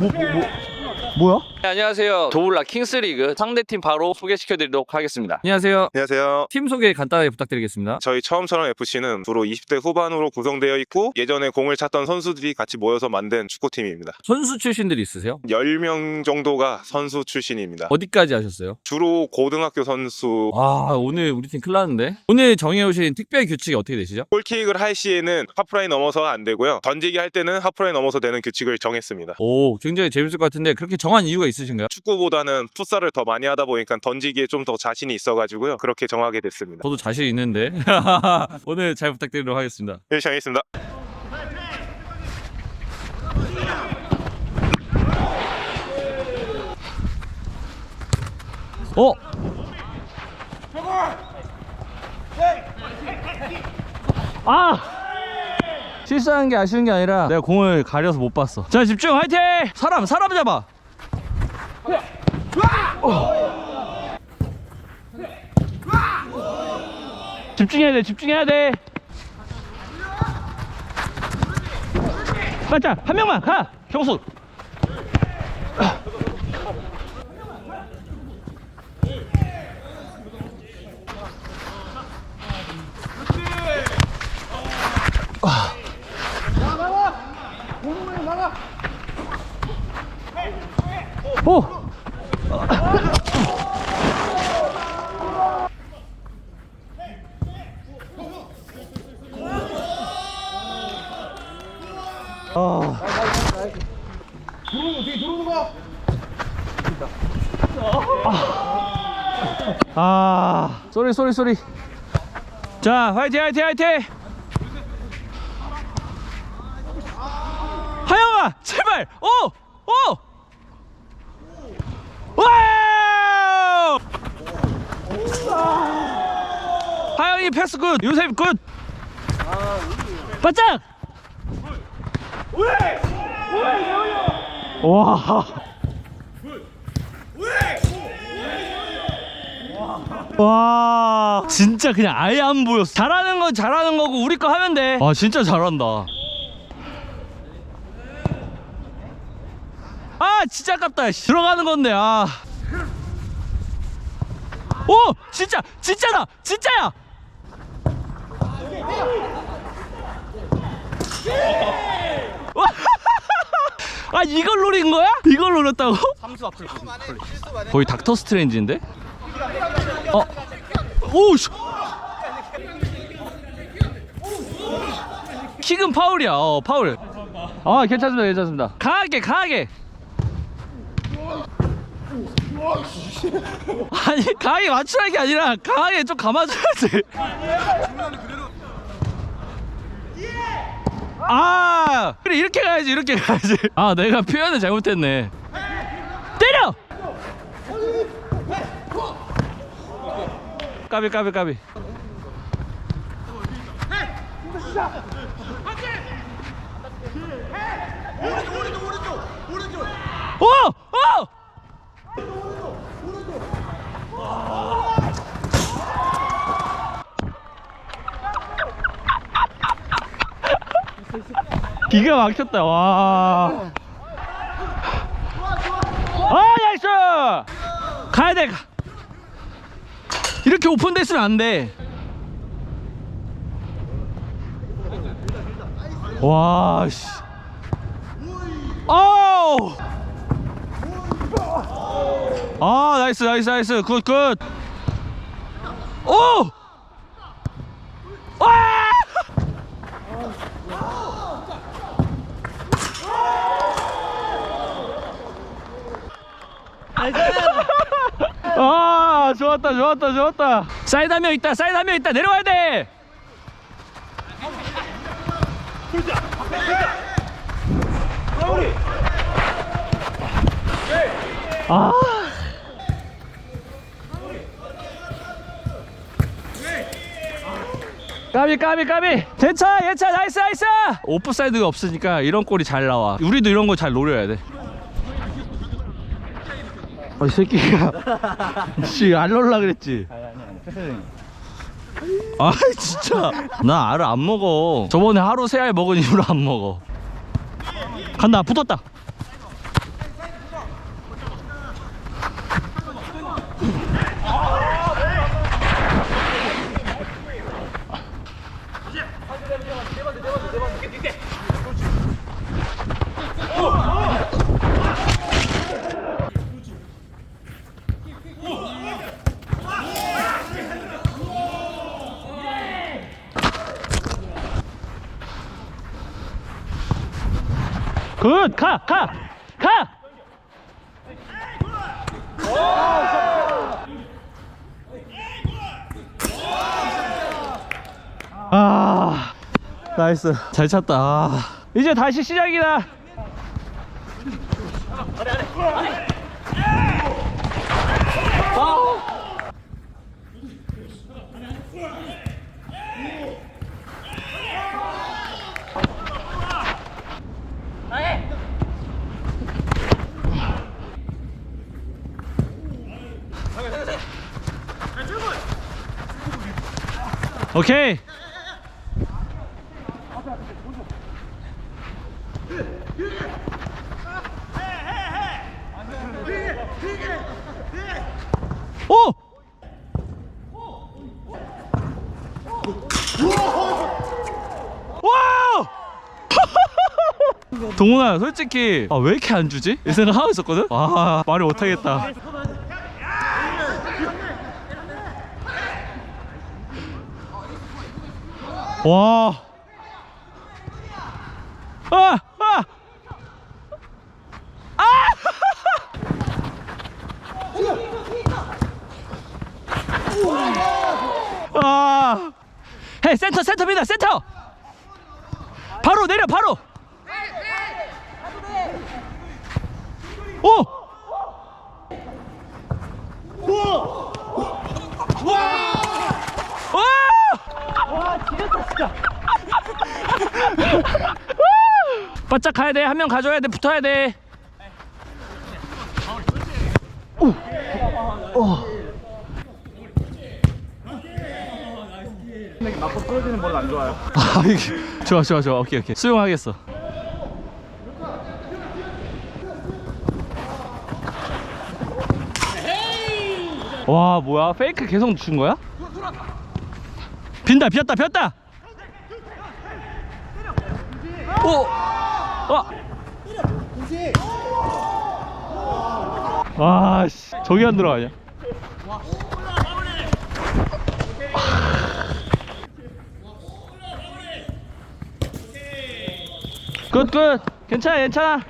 뭐, 뭐, 뭐, 뭐야? 네, 안녕하세요. 도울라 킹스리그 상대팀 바로 소개시켜드리도록 하겠습니다. 안녕하세요. 안녕하세요. 팀 소개 간단하게 부탁드리겠습니다. 저희 처음처럼 FC는 주로 20대 후반으로 구성되어 있고 예전에 공을 찼던 선수들이 같이 모여서 만든 축구팀입니다. 선수 출신들이 있으세요? 10명 정도가 선수 출신입니다. 어디까지 하셨어요? 주로 고등학교 선수 아 오늘 우리 팀 큰일 났는데 오늘 정해오신 특별 규칙이 어떻게 되시죠? 골킥을 할 시에는 하프라인 넘어서가 안 되고요. 던지기 할 때는 하프라인 넘어서 되는 규칙을 정했습니다. 오 굉장히 재밌을 것 같은데 그렇게 정한 이유가 있으신가요? 축구보다는 풋살을 더 많이 하다 보니까 던지기에 좀 더 자신이 있어가지고요. 그렇게 정하게 됐습니다. 저도 자신 있는데 오늘 잘 부탁드리도록 하겠습니다. 열심히 하겠습니다. 어? 아! 실수한 게 아쉬운 게 아니라 내가 공을 가려서 못 봤어. 자 집중 화이팅! 사람 사람 잡아. 어. 집중해야 돼 집중해야 돼. 맞자 한 명만 가 경수. 오! 아, 쏘리 쏘리 쏘리. 자, 화이팅 화이팅 화이팅. 하영아, 제발. 오! 오! 와우! 하영이 패스 굿. 요셉 굿. 바짝. 와. 와. 진짜 그냥 아예 안 보였어. 잘하는 건 잘하는 거고 우리 거 하면 돼아 진짜 잘한다. 아 진짜 아깝다 씨. 들어가는 건데 아 오 진짜 진짜다 진짜야. 와, 아 이걸 노린 거야? 이걸 노렸다고? 거의 닥터 스트레인지인데? 어. 오, 씨. 킥은 파울이야. 어, 파울. 아, 괜찮습니다. 괜찮습니다. 강하게, 강하게. 아니, 강하게 맞추라는 게 아니라 강하게 좀 감아줘야지. 아, 그래 이렇게 가야지. 이렇게 가야지. 아, 내가 표현을 잘못했네. 때려! 까비 까비 까비 오! 오! 기가 막혔다 와. 아 나이스! 가야 돼. 가. 이렇게 오픈됐으면 안 돼. 와, 씨. 아우! 아, 나이스, 나이스, 나이스. 굿, 굿. 오! 와! 아 좋았다 좋았다 좋았다. 사이드 한명 있다 사이드 한명 있다. 내려와야 돼. 아. 까비 까비 까비. 괜찮아 괜찮아. 나이스 나이스. 오프사이드가 없으니까 이런 골이 잘 나와. 우리도 이런 거 잘 노려야 돼 어, 이 새끼가. 씨 알롤라 그랬지? 아 진짜. 나 알을 안 먹어. 저번에 하루 세 알 먹은 이후로 안 먹어. 간다 붙었다 굿! 가! 가! 가! 아 나이스 잘 찼다 아. 이제 다시 시작이다 오케이 오! 와우! 동훈아 솔직히 아, 왜 이렇게 안 주지? 이 생각 하고 있었거든? 아 말을 못하겠다 와. 아! 아! 아! 아! 헤이 센터 센터 미다 센터. 바로 내려 바로. 오! 와! 바짝 가야 돼. 한 명 가져야 돼. 붙어야 돼. 맞고 떨어지는 버릇 안 좋아요. 좋아, 좋아, 좋아. 오케이, 오케이. 수용하겠어. 와, 뭐야? 페이크 계속 준 거야? 빈다, 비었다, 비었다. 오, 와. 와, 씨, 저기 안 들어가냐? 굿, 굿. 괜찮아, 괜찮아.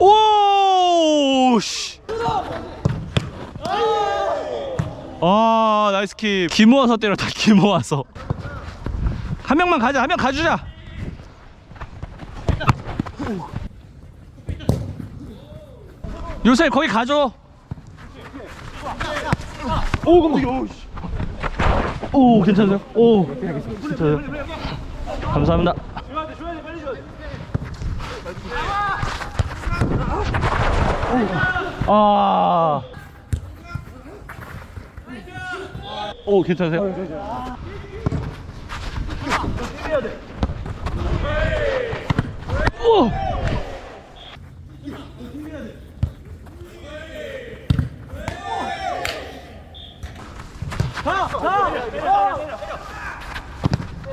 오, 씨. 아, 나이스 킵. 기 모아서 때렸다, 기 모아서. 한 명만 가자, 한 명 가주자. 요새 거기 가줘. 오, 깜짝이야. 오, 씨. 오, 괜찮으세요? 오, 괜찮아요. 감사합니다. 아. 오, 괜찮으세요? 오!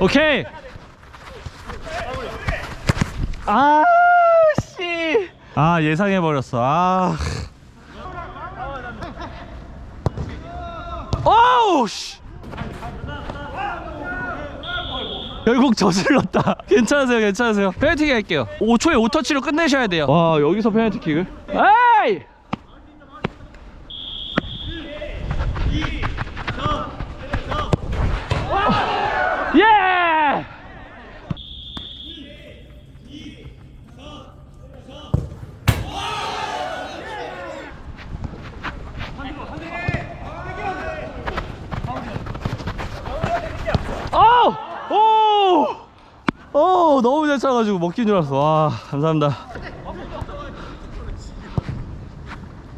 오케이. 아, 씨. 아, 예상해 버렸어. 아. 어우, 씨. 결국 저질렀다. 괜찮으세요, 괜찮으세요. 페널티킥 할게요. 5초에 5터치로 끝내셔야 돼요. 와, 여기서 페널티킥을? 에이! 예! 아우! 오! 오, 너무 잘 차가지고 먹긴 줄 알았어. 와, 감사합니다.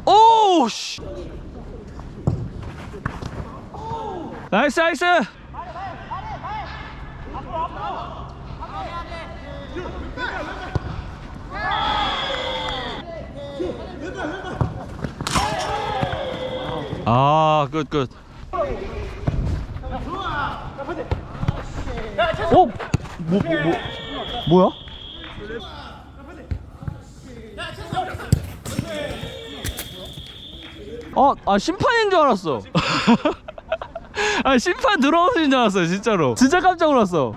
오, 씨! 나이스, 나이스! 아, 끝, 끝. 어? 뭐, 뭐, 뭐, 뭐야? 어, 아 심판인 줄 알았어. 아 심판 들어오신 줄 알았어요, 진짜로. 진짜 깜짝 놀랐어.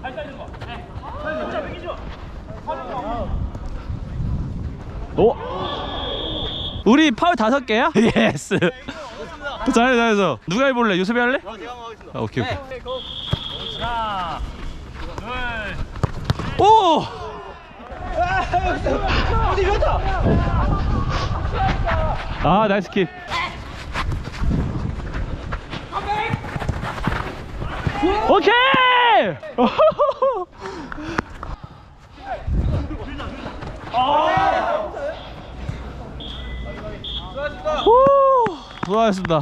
오, 우리 파울 다섯 개야? 예스. 잘해, 잘해서. 누가 해볼래? 유섭이 할래? 아, 오케이, 오케이. 오! 아, 나이스 킥. 오케이! 후, 수고하셨습니다.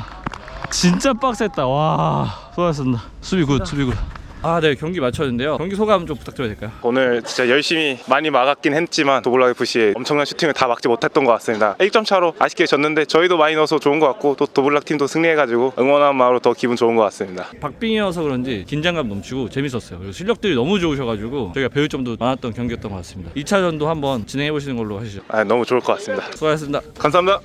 진짜 빡셌다. 와, 수고하셨습니다. 수비 굿, 수비 굿. 아, 네, 경기 마쳤는데요. 경기 소감 좀 부탁드려도 될까요? 오늘 진짜 열심히 많이 막았긴 했지만 도블락 FC의 엄청난 슈팅을 다 막지 못했던 것 같습니다. 1점 차로 아쉽게 졌는데 저희도 많이 넣어서 좋은 것 같고 또 도블락 팀도 승리해가지고 응원한 마음으로 더 기분 좋은 것 같습니다. 박빙이어서 그런지 긴장감 넘치고 재밌었어요. 그리고 실력들이 너무 좋으셔가지고 저희가 배울 점도 많았던 경기였던 것 같습니다. 2차전도 한번 진행해 보시는 걸로 하시죠. 아, 너무 좋을 것 같습니다. 수고하셨습니다. 감사합니다.